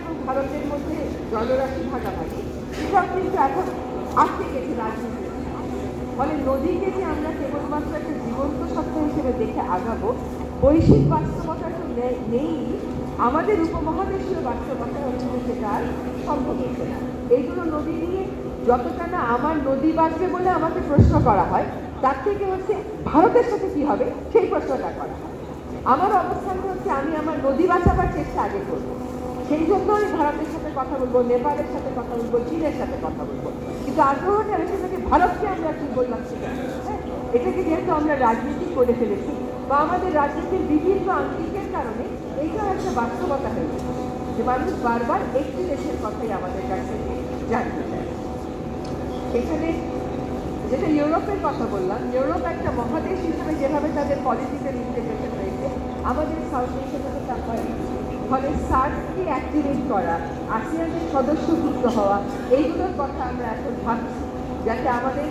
এবং ভারতের মধ্যে জলরাশি ভাগাভাগি। এসব কিন্তু এখন আটকে গেছে রাজনীতি ফলে নদীকে যে আমরা কেবলমাত্র একটা জীবন্ত সত্য হিসেবে দেখে আগাবো, বৈশ্বিক বাস্তবতা তো নেই। আমাদের উপমহাদেশীয় বাস্তবতা হচ্ছে সেটা আর সম্ভব হচ্ছে না। এইগুলো নদী নিয়ে যতটা না আমার নদী বাঁচবে বলে আমাকে প্রশ্ন করা হয়, তার থেকে হচ্ছে ভারতের সাথে কি হবে, সেই প্রশ্নটা করা হয়। আমার অবস্থান হচ্ছে আমি আমার নদী বাঁচাবার চেষ্টা আগে করব। সেই জন্য আমি ভারতের সাথে কথা বলব, নেপালের সাথে কথা বলব, চীনের সাথে কথা বলব। কিন্তু আগ্রহটা রেখে থেকে ভারতকে আমরা কি বললাম সেটা। হ্যাঁ? এটাকে যেহেতু আমরা রাজনীতি করে ফেলেছি, বা আমাদের রাজনীতির বিভিন্ন আঙ্গিকের কারণে এইটাও একটা বাস্তবতা হয়ে যে মানুষ বারবার একটি দেশের কথাই আমাদের কাছ থেকে জানতে চায়। এখানে যেটা ইউরোপের কথা বললাম, ইউরোপ একটা মহাদেশ হিসেবে যেভাবে তাদের পলিটিক্যাল ইন্টিগ্রেশন রয়েছে আমাদের সাউথ এশিয়াতে না। ফলে সার্ককে অ্যাক্টিভেট করা আসিয়ানের সদস্যভুক্ত হওয়া, এইগুলোর কথা আমরা এখন ভাবছি, যাতে আমাদের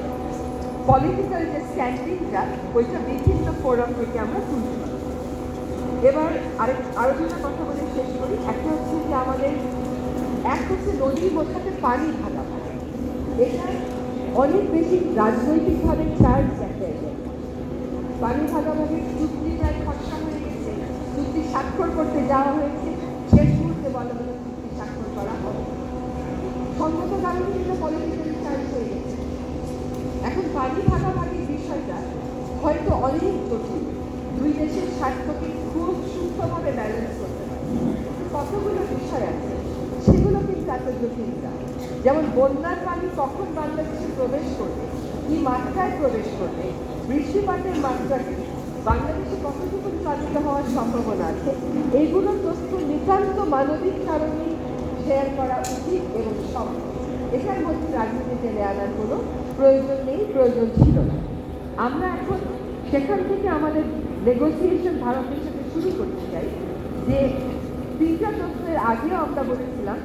পলিটিক্যাল যে স্ট্যান্ডিংটা ওইটা বিভিন্ন ফোরাম থেকে আমরা তুলতে পারি। এবার আরেক আরও দুটো কথা বলে শেষ করি। একটা হচ্ছে যে আমাদের, এক হচ্ছে নদী বোঝাতে পানি ভাগা এটা অনেক বেশি রাজনৈতিকভাবে চার্জ যায়। পানি ভাগাভাগির চুক্তি প্রায় খসড়া হয়ে গেছে চুক্তি স্বাক্ষর করতে যাওয়া হয়েছে, শেষ মুহূর্তে বলা হলো চুক্তি স্বাক্ষর করা হবে। সম্মত কারণে কিন্তু পলিটিক্যালি চার্জ হয়ে গেছে। এখন পানি ভাগাভাগির বিষয়টা হয়তো অনেক কঠিন। দুই দেশের স্বার্থকে খুব সুস্থভাবে ব্যালেন্স করতে পারে। কতগুলো বিষয় আছে, সেগুলো কিন্তু এত জটিল না। যেমন বন্যার পানি কখন বাংলাদেশে প্রবেশ করবে, কি মাত্রায় প্রবেশ করবে, বৃষ্টিপাতের মাত্রা মাত্রাকে বাংলাদেশে কতটুকু চালিত হওয়ার সম্ভাবনা আছে? এইগুলো তথ্য নিতান্ত মানবিক কারণে শেয়ার করা উচিত এবং সম্ভব এটার মধ্যে রাজনীতি টেনে আনার কোনো প্রয়োজন নেই, প্রয়োজন ছিল না। আমরা এখন সেখান থেকে আমাদের নেগোসিয়েশন ভারতের সাথে শুরু করতে চাই যে তথ্যের আগেও আমরা বলেছিলাম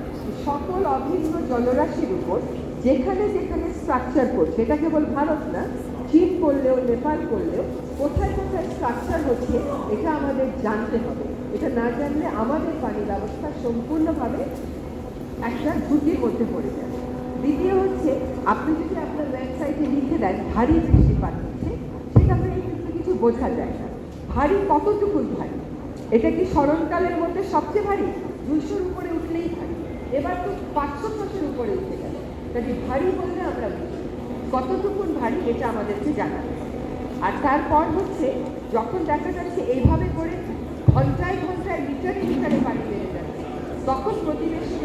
সকল অভিন্ন জলরাশির উপর যেখানে যেখানে স্ট্রাকচার করছে, এটা কেবল ভারত না, চীন করলেও, নেপাল করলেও, কোথায় কোথায় স্ট্রাকচার হচ্ছে, এটা আমাদের জানতে হবে। এটা না জানলে আমাদের পানি ব্যবস্থা সম্পূর্ণভাবে একটা ঝুঁকির মধ্যে পড়ে যাবে দ্বিতীয় হচ্ছে, আপনি যদি আপনার ওয়েবসাইটে লিখে দেন, ভারী বৃষ্টিপাত হচ্ছে, সেটা হয়ে কিন্তু কিছু বোঝা যায় না। ভারী কতটুকু ভারী? এটা কি স্মরণকালের মধ্যে সবচেয়ে ভারী? দুইশোর উপরে উঠলেই ভারী। এবার তো পাঁচশো ছশোর উপরে উঠে গেল। কাজে ভারী বললে আমরা বুঝি। কতটুকুন ভারী এটা আমাদেরকে জানা। আর তারপর হচ্ছে, যখন দেখা যাচ্ছে এইভাবে করে ঘন্টায় ঘন্টায় লিটারে লিটারে পানি বেড়ে যাচ্ছে, তখন প্রতিবেশী